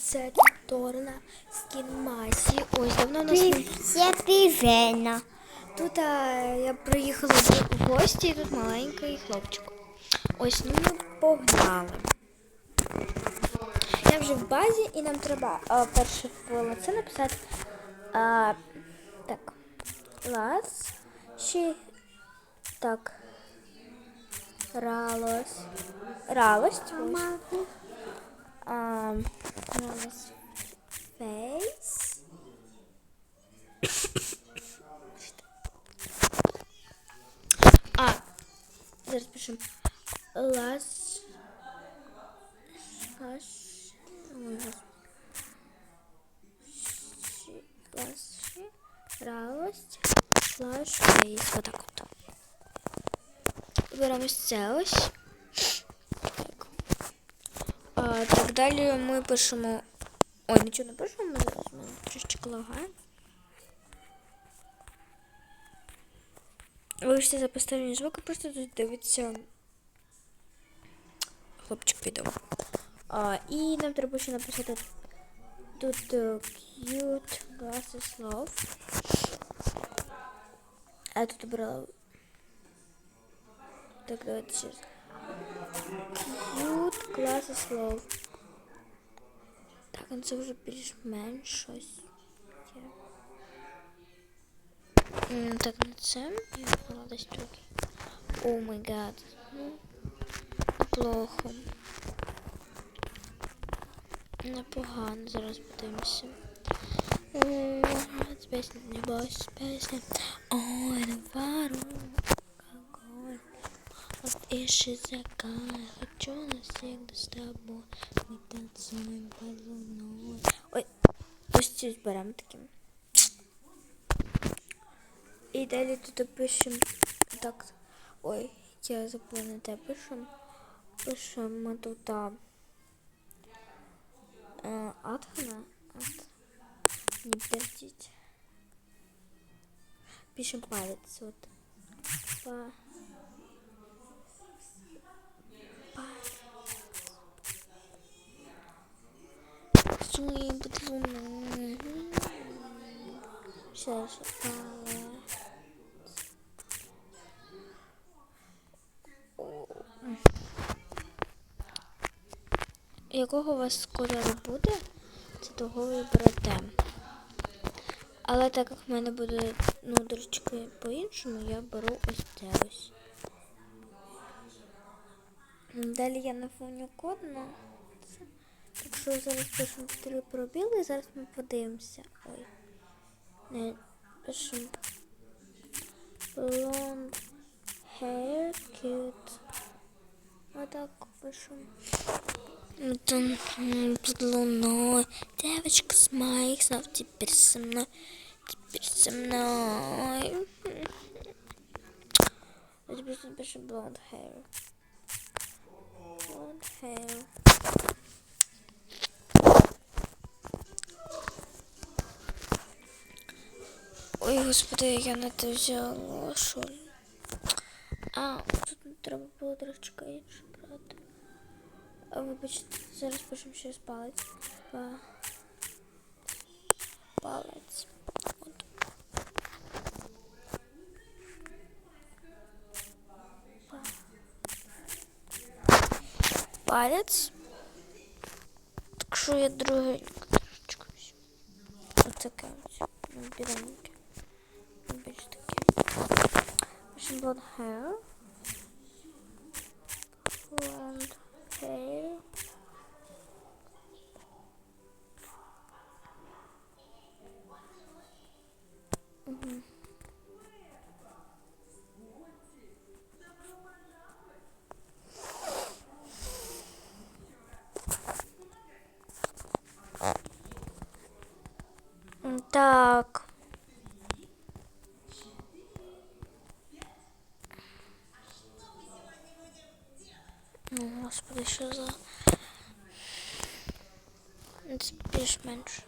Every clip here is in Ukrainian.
це Торна скін Масі. Ось давно нас не... Це півена. Тут а, я приїхала в гості, і тут маленький хлопчик. Ось ну ми погнали. Я вже в базі і нам треба а, перше було це написати. А, так. Лас. Ще так. Ралос. Ралость. ось. А, Ралос. Фейс. А, зараз пишемо. Лас. Лас. Ой, господи. Ші- Лас. ші- Ралость. Лаш. Фейс. Отак от. Беремо ось це ось. Так. А, так далі ми пишемо. Ой, нічого не пишемо, ми зараз ми трішечки лагаємо. Вибачте за поставлені звуки, просто тут дивиться хлопчик відео. А, і нам треба ще написати тут е, cute glasses love. А тут обрала. Так, давайте ще. Cute glasses love. Так, ну це вже більш-менш щось. Так, на це я вибрала десь тут. О май гад. Ну, плохо. Непогано, зараз подивимося. Пісня, не бойся, пісня. Ой, не вару. Вот ищи закат, хочу навсегда с тобой. Мы танцуем под луной. Ой, ось цю зберемо таким. І далі тут пишемо так. Ой, я забула на те пишемо. Пишемо тут а, е, Атхана. Ат. Не пердіть. Пишемо палець. От. Па. Под луной. Сейчас палець. Якого у вас кольору буде, це того ви берете. Але так як в мене буде ну, дорожки по-іншому, я беру ось це ось. Далі я нафоню код. Так що зараз пишемо три пробіли, зараз ми подивимося. Ой. Не пишемо blonde hair cute. Отак пишемо. Там м, под девочка с моих снов теперь со мной, теперь со мной. Теперь напишем blonde hair. Blonde hair. Ой, господи, я не те взяла, що? А, тут треба було трошечки інше брати. Вибачте, зараз пишемо ще палець. Па... Палець. От. Па... Палець. Так що я другий трошечки ось. Отаке ось. Ну, blonde hair. Це більш-менш.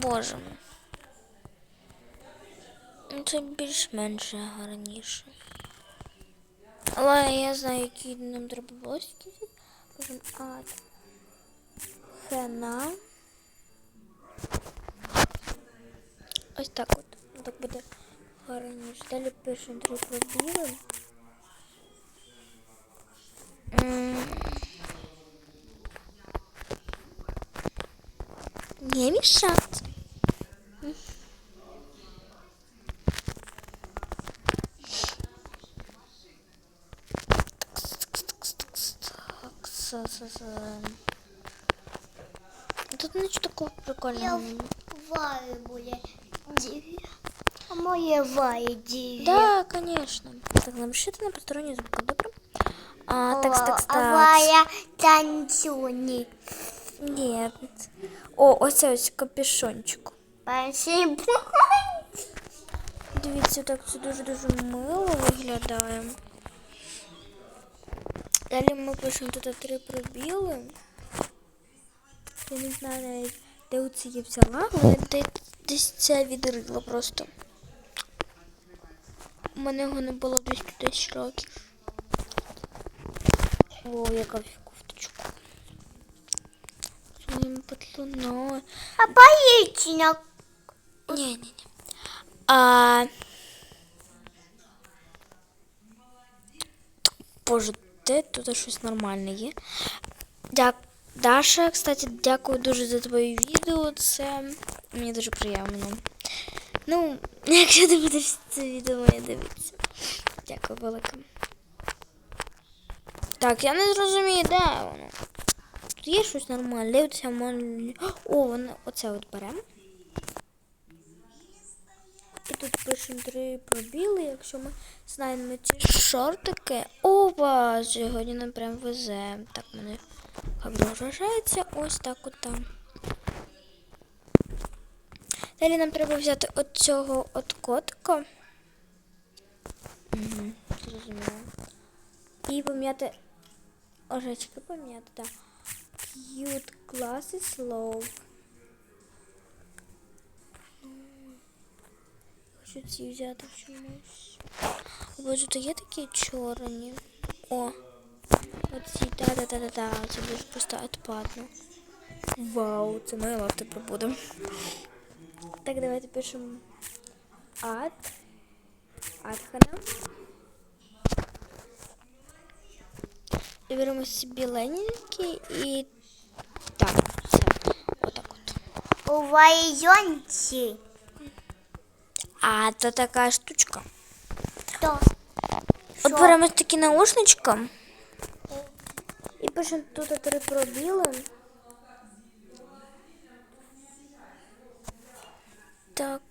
Боже. Це більш-менш гарніше. Але я знаю, які нам треба волосики. Пишемо ад. Хена. Ось так от. Так буде гарніше. Далі пишемо три пробіли. М. Не мешать. Тут ничего такого прикольного. нема. Вари були. А моє вари діві. Да, конечно. Так, напишите на посторонние звуки, добре? А, так, так, А так. Варя танцюні. Нет. О, ось ось капюшончик. Перший Дивіться, так це дуже-дуже мило виглядає. Далі ми пишемо тут три пробіли. Я не знаю навіть, де оці я взяла, але десь це відрила просто. У мене його не було 210 років. О, яка кофточка. З моїм патлуною. А поїчина. Ні, ні, ні. А... Боже, де тут щось нормальне є? Дя... Даша, кстати, дякую дуже за твоє відео. Це мені дуже приємно. Ну, якщо ти будеш це відео моє дивитися. Дякую велике. Так, я не зрозумію, де воно. Тут є щось нормальне. Де оця О, воно оце от беремо. І тут пишемо три пробіли, якщо ми знайдемо ці шортики. Опа, сьогодні нам прям везе. Так мене вважається ось так от там. Далі нам треба взяти от цього от котика. Угу, зрозуміло. І пом'яти ожечки пом'яти, так. Cute classes slow. Хочу ці взяти чомусь. Боже, то є такі чорні. О. Оці, та-та-та-та-та. Це дуже просто відпадно. Вау, це моє лавте пробуде. Так, давайте пишемо ад. Адхана. беремо собі ленінки і так, все. Отак от. У варіонці. А то така штучка. То. От беремо ось такі наушнички. І пишемо тут три пробіли. Так.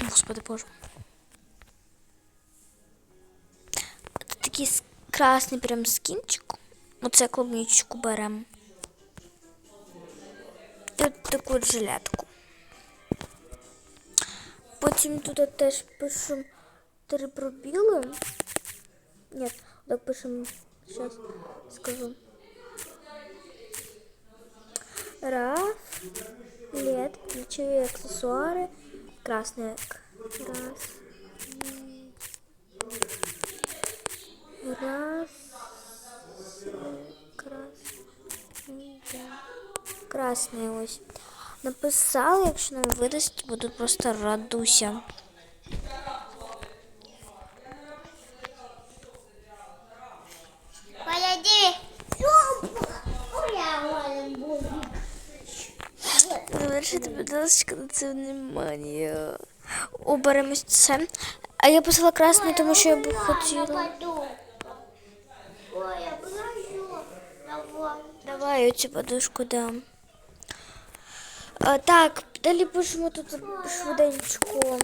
Господи Боже. такий с- красний прям скінчик. Оце клубничку беремо. І от таку от жилетку. Потім тут теж пишемо три пробіли. Ні, так пишемо, зараз скажу. Раф, лет, ключевые аксессуары, красный раз, Раз, красний, красний ось. Написала, якщо нам видасть, буду просто радуся. Буде. Завершити, будь ласка, на це внимання. Оберемось це. А я писала красний, тому що я б хотіла. Нападу. Ой, я положу. Давай. Давай оцю подушку дам. А, так, далі пишемо тут швиденько.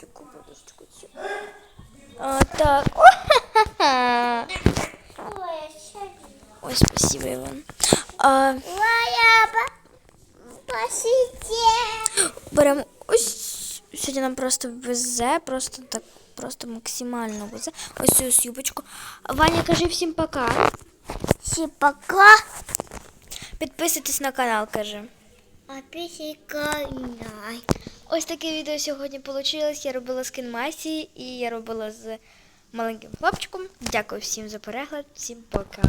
Таку подушку цю. А, так. Ой, спасибо, Іван. А, беремо ось. Сьогодні нам просто везе, просто так, просто максимально везе. Ось цю юбочку. Ваня, кажи всім пока. Всі пока. Підписуйтесь на канал, кажи. Ось таке відео сьогодні вийшло. Я робила скин Масі і я робила з маленьким хлопчиком. Дякую всім за перегляд. Всім пока.